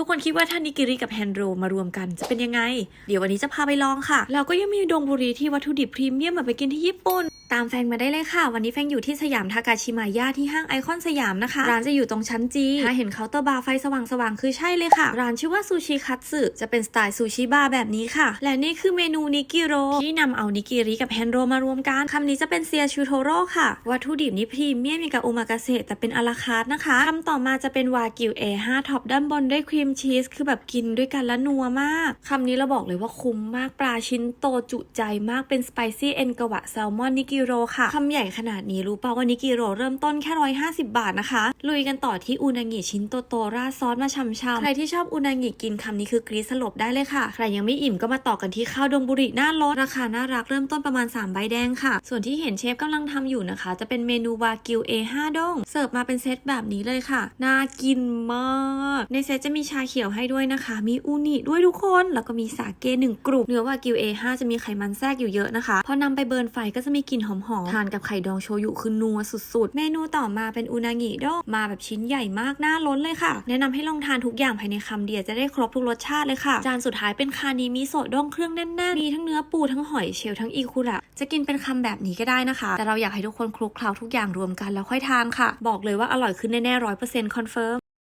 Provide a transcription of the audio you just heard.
ทุกคนคิดว่าถ้านิกิริกับแฮนโดมารวมกันจะเป็นยังไง เดี๋ยววันนี้จะพาไปลองค่ะ เราก็ยังมีดงบุรีที่วัตถุดิบพรีเมียมมาไปกินที่ญี่ปุ่น ตามแฟงมาได้เลยค่ะ วันนี้แฟงอยู่ที่สยามทากาชิมายะที่ห้างไอคอนสยามนะคะ ร้านจะอยู่ตรงชั้นจีถ้าเห็นเคาน์เตอร์บาร์ไฟสว่างๆ คือใช่เลยค่ะ ร้านชื่อว่าซูชิคัตสึจะเป็นสไตล์ซูชิบาร์แบบนี้ค่ะ และนี่คือเมนูนิกิโร ที่นำเอานิกิริกับแฮนโดมารวมกันคำนี้จะเป็นเซียชูโทโร่ค่ะ วัตถุดิบนี้พรีเมียมมีกับโอมากาเสะแต่เป็นอลาคาร์ทนะคะคำต่อมาจะเป็นวากิว A5 ท็อปด้านบนด้วยครีมชีสคือแบบกินด้วยกันแล้วนัวมากคำนี้เราบอกเลยว่าคุ้มมากปลาชิ้นโตจุใจมากเป็นสไปซี่เอ็นกวะแซลมอนนิกิโรค่ะคำใหญ่ขนาดนี้รู้ป่าว่านิกิโรเริ่มต้นแค่150บาทนะคะ ลุยกันต่อที่อูนางิชิ้นโตๆราซอสมาช่ำๆใครที่ชอบอูนางิกินคำนี้คือกรีสลบได้เลยค่ะ ใครยังไม่อิ่มก็มาต่อกันที่ข้าวดงบุรีหน้ารถราคาน่ารักเริ่มต้นประมาณ 3 ใบแดงค่ะ ส่วนที่เห็นเชฟกำลังทำอยู่นะคะ จะเป็นเมนูวากิว A5 ดงเสิร์ฟมาเป็นเซตแบบนี้เลยค่ะ น่ากินมาก ในเซตจะมีชาเขียวให้ด้วยนะคะ มีอูนิด้วยทุกคน แล้วก็มีสาเกหนึ่งกลุ่มเนื้อวากิว A5 จะมีไขมันแทรกอยู่เยอะนะคะพอนำไปเบิร์นไฟก็จะมีกลิ่นหอมๆทานกับไข่ดองโชยุคือนัวสุดๆ เมนูต่อมาเป็นอูนางิดงมาแบบชิ้นใหญ่มากน่าล้นเลยค่ะ แนะนำให้ลองทานทุกอย่างภายในคำเดียวจะได้ครบทุกรสชาติเลยค่ะ จานสุดท้ายเป็นคานิมิโซะด้งเครื่องแน่นๆมีทั้งเนื้อปูทั้งหอยเชลล์ทั้งอีคุระจะกินเป็นคำแบบนี้ก็ได้นะคะ แต่เราอยากให้ทุกคนคลุกเคล้าทุกอย่างรวมกันแล้วค่อยทานค่ะ บอกเลยว่าอร่อยขึ้นแน่ๆร้อยเปอร์เซ็นต์คอนเฟิร์ม